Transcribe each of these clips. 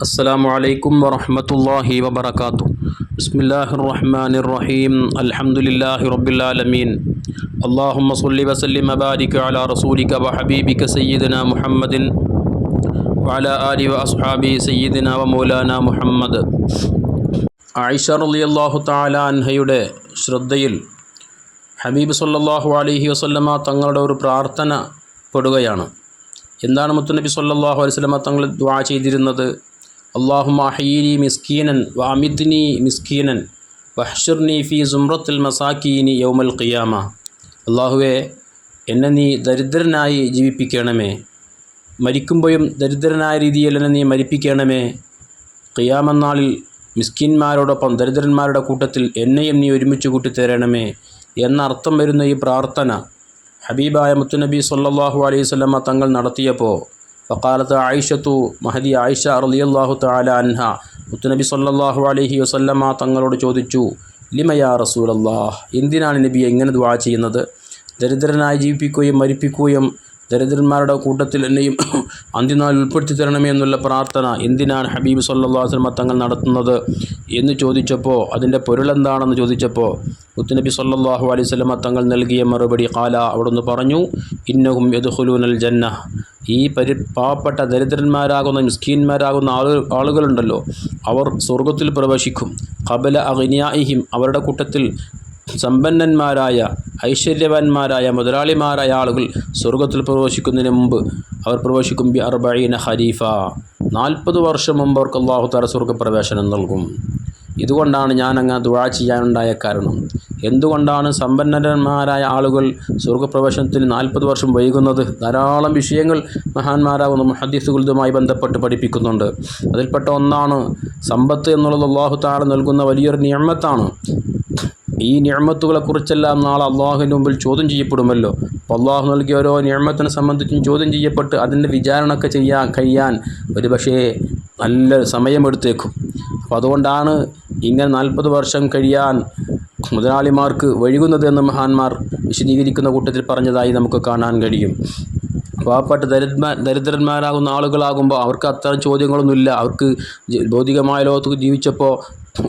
السلام عليكم ورحمة الله وبركاته بسم الله الرحمن الرحيم الحمد لله رب العالمين اللهم صل وسلم وبارك على رسولك وحبيبك سيدنا محمد وعلى آله وأصحابه سيدنا ومولانا محمد ആയിഷ റളിയല്ലാഹു തആല അൻഹയുടെ ശ്രദ്ധയിൽ ഹബീബ് സല്ലല്ലാഹു അലൈഹി വസല്ലമ തങ്ങളുടെ ഒരു പ്രാർത്ഥന പെടുകയാണ് എന്താണ് മുത്തുനബി സല്ലല്ലാഹു അലൈഹി വസല്ലമ തങ്ങൾ ദുആ ചെയ്തിരുന്നത് അള്ളാഹു അഹീനി മിസ്കീനൻ വാമിദ്നി മിസ്കീനൻ വഹ്ഷുർനി ഫി സുമ്രത്തുൽ മസാക്കീനി യൗമൽ ഖിയാമ. അള്ളാഹുവെ എന്നെ നീ ദരിദ്രനായി ജീവിപ്പിക്കണമേ. മരിക്കുമ്പോഴും ദരിദ്രനായ രീതിയിൽ എന്നെ നീ മരിപ്പിക്കണമേ. ഖിയാമന്നാളിൽ മിസ്കിന്മാരോടൊപ്പം ദരിദ്രന്മാരുടെ കൂട്ടത്തിൽ എന്നെയും നീ ഒരുമിച്ച് കൂട്ടിത്തരണമേ എന്നർത്ഥം വരുന്ന ഈ പ്രാർത്ഥന ഹബീബായ മുത്തുനബി സല്ലാഹു അലൈഹി സ്വലമ തങ്ങൾ നടത്തിയപ്പോൾ ഫക്കാലത്ത് ആയിഷത്തു മഹദി ആയിഷ റളിയല്ലാഹു തആല അൻഹ. മുത്തുനബി സല്ലല്ലാഹു അലൈഹി വസല്ലമ തങ്ങളോട് ചോദിച്ചു ലിമയാ റസൂലല്ലാഹ്? എന്തിനാണ് നബി എങ്ങനെ ദുആ ചെയ്യുന്നത്? ദരിദ്രനായി ജീവിപ്പിക്കുകയും മരിപ്പിക്കുകയും ദരിദ്രന്മാരുടെ കൂട്ടത്തിൽ എന്നെയും അന്ത്യനാൾ ഉൾപ്പെടുത്തി തരണമേ എന്നുള്ള പ്രാർത്ഥന എന്തിനാണ് ഹബീബ് വസല്ലമ തങ്ങൾ നടത്തുന്നത്? എന്ന് ചോദിച്ചപ്പോൾ അതിന്റെ പൊരുളെന്താണെന്ന് ചോദിച്ചപ്പോൾ മുത്തുനബി സല്ലാഹു അലൈഹി വസല്ലമ തങ്ങൾ നൽകിയ മറുപടി കാല അവിടുന്ന് പറഞ്ഞു ഇന്നഹും യദ്ഖുലൂനൽ ജന്ന ഈ പരി പാവപ്പെട്ട ദരിദ്രന്മാരാകുന്ന മിസ്കീന്മാരാകുന്ന ആളുകൾ ആളുകളുണ്ടല്ലോ. അവർ സ്വർഗത്തിൽ പ്രവേശിക്കും. കബല അഗ്നിയായിഹിം അവരുടെ കൂട്ടത്തിൽ സമ്പന്നന്മാരായ ഐശ്വര്യവാന്മാരായ മുതലാളിമാരായ ആളുകൾ സ്വർഗത്തിൽ പ്രവേശിക്കുന്നതിന് മുമ്പ് അവർ പ്രവേശിക്കും. ബി അർബൈന ഹരീഫ നാൽപ്പത് വർഷം മുമ്പ് അവർക്ക് അള്ളാഹു താല സ്വർഗപ്രവേശനം നൽകും. ഇതുകൊണ്ടാണ് ഞാൻ അങ്ങ് ദുഴ ചെയ്യാനുണ്ടായ കാരണം. എന്തുകൊണ്ടാണ് സമ്പന്നരന്മാരായ ആളുകൾ സ്വർഗപ്രവേശനത്തിന് നാൽപ്പത് വർഷം വൈകുന്നത്? ധാരാളം വിഷയങ്ങൾ മഹാന്മാരാകുന്ന മുഹദ്ദീസുകളുമായി ബന്ധപ്പെട്ട് പഠിപ്പിക്കുന്നുണ്ട്. അതിൽപ്പെട്ട ഒന്നാണ് സമ്പത്ത് എന്നുള്ളത് അള്ളാഹു താഴെ നൽകുന്ന വലിയൊരു നിയമത്താണ്. ഈ നിയമത്തുകളെക്കുറിച്ചെല്ലാം നാളെ അള്ളാഹുവിന്റെ മുമ്പിൽ ചോദ്യം ചെയ്യപ്പെടുമല്ലോ. അപ്പോൾ അള്ളാഹു നൽകിയ ഓരോ നിയമത്തിനെ സംബന്ധിച്ചും ചോദ്യം ചെയ്യപ്പെട്ട് അതിന്റെ വിചാരണ ഒക്കെ ചെയ്യാൻ കഴിയാൻ ഒരു പക്ഷേ നല്ല സമയമെടുത്തേക്കും. അപ്പോൾ അതുകൊണ്ടാണ് ഇങ്ങനെ നാൽപ്പത് വർഷം കഴിയാൻ മുതലാളിമാർക്ക് വഴുകുന്നത് എന്ന് മഹാന്മാർ വിശദീകരിക്കുന്ന കൂട്ടത്തിൽ പറഞ്ഞതായി നമുക്ക് കാണാൻ കഴിയും. പാവപ്പെട്ട ദരിദ്ര ദരിദ്രന്മാരാകുന്ന ആളുകളാകുമ്പോൾ അവർക്ക് അത്തരം ചോദ്യങ്ങളൊന്നുമില്ല. അവർക്ക് ഭൗതികമായ ലോകത്ത് ജീവിച്ചപ്പോൾ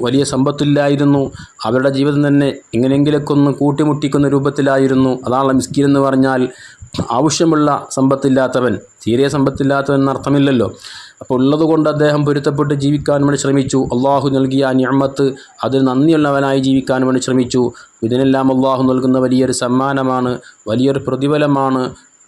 വലിയ സമ്പത്തില്ലായിരുന്നു. അവരുടെ ജീവിതം തന്നെ എങ്ങനെയെങ്കിലൊക്കെ ഒന്ന് കൂട്ടിമുട്ടിക്കുന്ന രൂപത്തിലായിരുന്നു. അതാണ് മിസ്കിൻ എന്ന് പറഞ്ഞാൽ ആവശ്യമുള്ള സമ്പത്തില്ലാത്തവൻ തീരെ സമ്പത്തില്ലാത്തവൻ എന്നർത്ഥമില്ലല്ലോ. അപ്പോൾ ഉള്ളത് കൊണ്ട് അദ്ദേഹം പൊരുത്തപ്പെട്ട് ജീവിക്കാൻ വേണ്ടി ശ്രമിച്ചു. അള്ളാഹു നൽകിയ ഞമ്മത്ത് അതിൽ നന്ദിയുള്ളവനായി ജീവിക്കാൻ വേണ്ടി ശ്രമിച്ചു. ഇതിനെല്ലാം അള്ളാഹു നൽകുന്ന വലിയൊരു സമ്മാനമാണ് വലിയൊരു പ്രതിഫലമാണ്.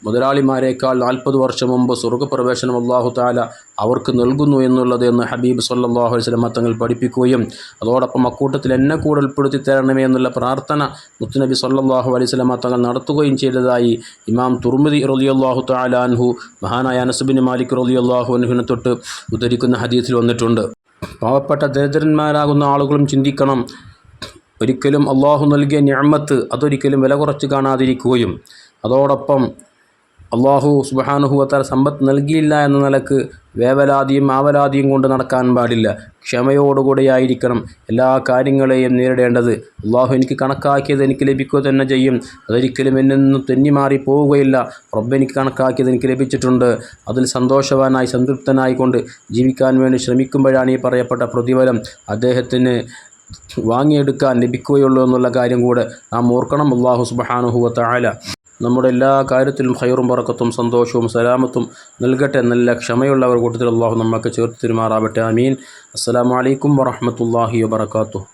മുതലാളിമാരെക്കാൾ നാൽപ്പത് വർഷം മുമ്പ് സ്വർഗപ്രവേശനം അള്ളാഹു താല അവർക്ക് നൽകുന്നു എന്നുള്ളത് എന്ന് ഹബീബ് സല്ലാഹു സ്വലമ തങ്ങൾ പഠിപ്പിക്കുകയും അതോടൊപ്പം അക്കൂട്ടത്തിൽ എന്നെ കൂടെ ഉൾപ്പെടുത്തി തരണമേ എന്നുള്ള പ്രാർത്ഥന മുത്തുനബി സല്ലാഹു അലൈഹി സ്വലമ തങ്ങൾ നടത്തുകയും ചെയ്തതായി ഇമാം തുർമുദി റലിയല്ലാഹു താലാൻഹു മഹാനായ അനസുബിൻ മാലിക് റലിയല്ലാഹു അൻഹുവിനെ തൊട്ട് ഉദ്ധരിക്കുന്ന ഹദീസിൽ വന്നിട്ടുണ്ട്. പാവപ്പെട്ട ദരിദ്രന്മാരാകുന്ന ആളുകളും ചിന്തിക്കണം ഒരിക്കലും അള്ളാഹു നൽകിയ ഞമ്മത്ത് അതൊരിക്കലും വില കുറച്ച് കാണാതിരിക്കുകയും അതോടൊപ്പം അള്ളാഹു സുബാനുഹുവത്താൽ സമ്പത്ത് നൽകിയില്ല എന്ന നിലയ്ക്ക് വേവലാതിയും ആവലാതിയും കൊണ്ട് നടക്കാൻ പാടില്ല. ക്ഷമയോടുകൂടിയായിരിക്കണം എല്ലാ കാര്യങ്ങളെയും നേരിടേണ്ടത്. അള്ളാഹു എനിക്ക് കണക്കാക്കിയത് എനിക്ക് ലഭിക്കുക തന്നെ ചെയ്യും. അതൊരിക്കലും എന്നിൽ നിന്നും തെന്നിമാറി പോവുകയില്ല. റബ്ബ് എനിക്ക് കണക്കാക്കിയത് എനിക്ക് ലഭിച്ചിട്ടുണ്ട്. അതിൽ സന്തോഷവാനായി സംതൃപ്തനായി കൊണ്ട് ജീവിക്കാൻ വേണ്ടി ശ്രമിക്കുമ്പോഴാണ് ഈ പറയപ്പെട്ട പ്രതിഫലം അദ്ദേഹത്തിന് വാങ്ങിയെടുക്കാൻ ലഭിക്കുകയുള്ളൂ എന്നുള്ള കാര്യം കൂടെ നാം ഓർക്കണം. അള്ളാഹു സുബാനുഹുവത്ത ആല നമ്മുടെ എല്ലാ കാര്യത്തിലും ഹൈറും പറക്കത്തും സന്തോഷവും സലാമത്തും നൽകട്ടെ നല്ല ക്ഷമയുള്ളവർ കൂട്ടത്തിൽ അള്ളാഹു നമുക്ക് ചേർത്ത് തിരുമാറാവട്ടെ. അമീൻ അസ്സാം വലൈക്കും വറഹമത്തല്ലാഹി വാബർക്കാത്തു